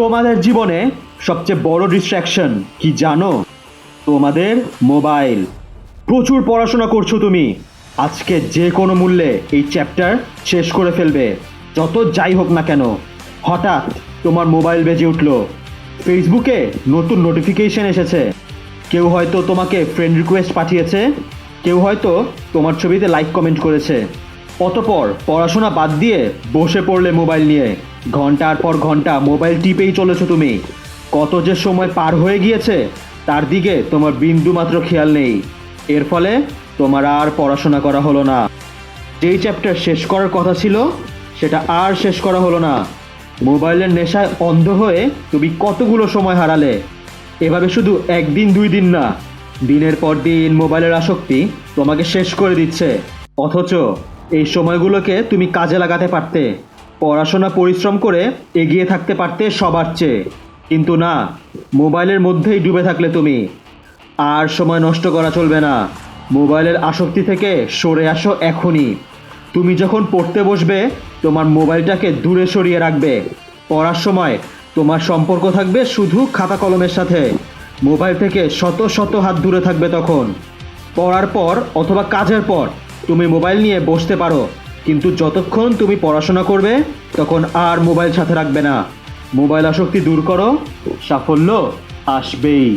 তোমাদের জীবনে সবচেয়ে বড় ডিস্ট্র্যাকশন কি জানো? তোমাদের মোবাইল প্রচুর পড়াশোনা করছ তুমি। আজকে যে কোনো মূল্যে এই চ্যাপ্টার শেষ করে ফেলবে। যত যাই হোক না কেন, হঠাৎ তোমার মোবাইল বেজে উঠল। ফেসবুকে নতুন নোটিফিকেশন এসেছে। কেউ হয়তো তোমাকে ফ্রেন্ড রিকোয়েস্ট পাঠিয়েছে, কেউ হয়তো তোমার ছবিতে লাইক কমেন্ট করেছে। অতপর পড়াশোনা বাদ দিয়ে বসে পড়লে মোবাইল নিয়ে। ঘণ্টার পর ঘণ্টা মোবাইল টিপেই চলেছো তুমি। কত যে সময় পার হয়ে গিয়েছে, তার দিকে তোমার বিন্দু মাত্র খেয়াল নেই। এর ফলে তোমার আর পড়াশোনা করা হলো না। যেই চ্যাপ্টার শেষ করার কথা ছিল, সেটা আর শেষ করা হলো না। মোবাইলের নেশায় অন্ধ হয়ে তুমি কতগুলো সময় হারালে? এভাবে শুধু একদিন, দুই দিন না। দিনের পর দিন মোবাইলের আসক্তি তোমাকে শেষ করে দিচ্ছে। অথচ এই সময়গুলোকে তুমি কাজে লাগাতে পারতে। পড়াশোনা পরিশ্রম করে এগিয়ে থাকতে পারতে সবার চেয়ে। কিন্তু না, মোবাইলের মধ্যেই ডুবে থাকলে তুমি। আর সময় নষ্ট করা চলবে না। মোবাইলের আসক্তি থেকে সরে আসো এখনই। তুমি যখন পড়তে বসবে, তোমার মোবাইলটাকে দূরে সরিয়ে রাখবে। পড়ার সময় তোমার সম্পর্ক থাকবে শুধু খাতা কলমের সাথে। মোবাইল থেকে শত শত হাত দূরে থাকবে তখন। পড়ার পর অথবা কাজের পর তুমি মোবাইল নিয়ে বসতে পারো, কিন্তু যতক্ষণ তুমি পড়াশোনা করবে, তখন আর মোবাইল সাথে রাখবে না। মোবাইল আসক্তি দূর করো, সাফল্য আসবেই।